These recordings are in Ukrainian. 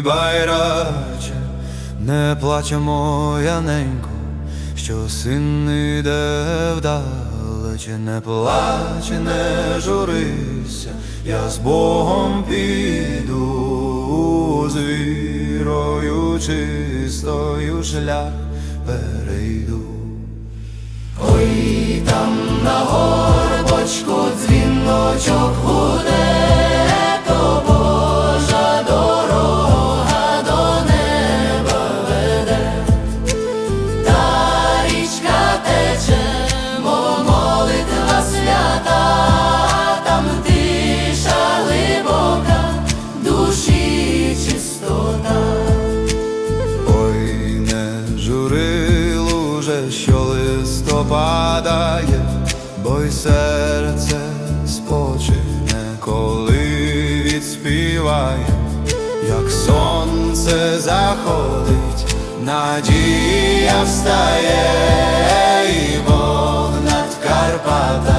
байраче, не плаче моя ненько, що син іде вдалече, не плаче, не журися, я з Богом піду, з вірою чистою шлях перейду. Ой, там на горбочку дзвіночок луже, що листопадає, бо й серце спочине, коли відспіває, як сонце заходить, надія встає, і Бог над Карпатами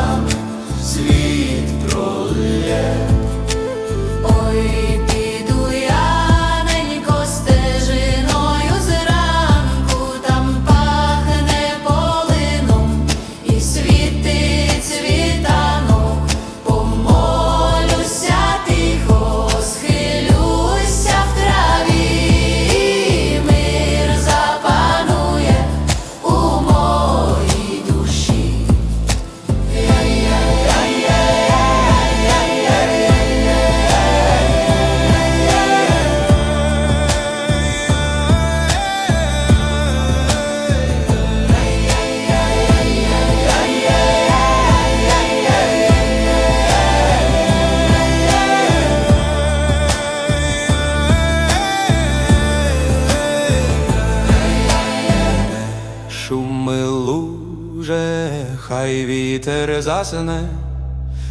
хай вітер засне,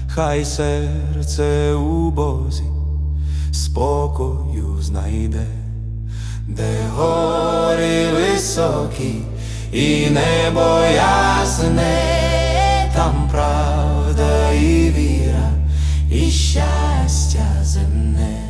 хай серце у бозі спокою знайде, де гори високі і небо ясне, там правда і віра, і щастя земне.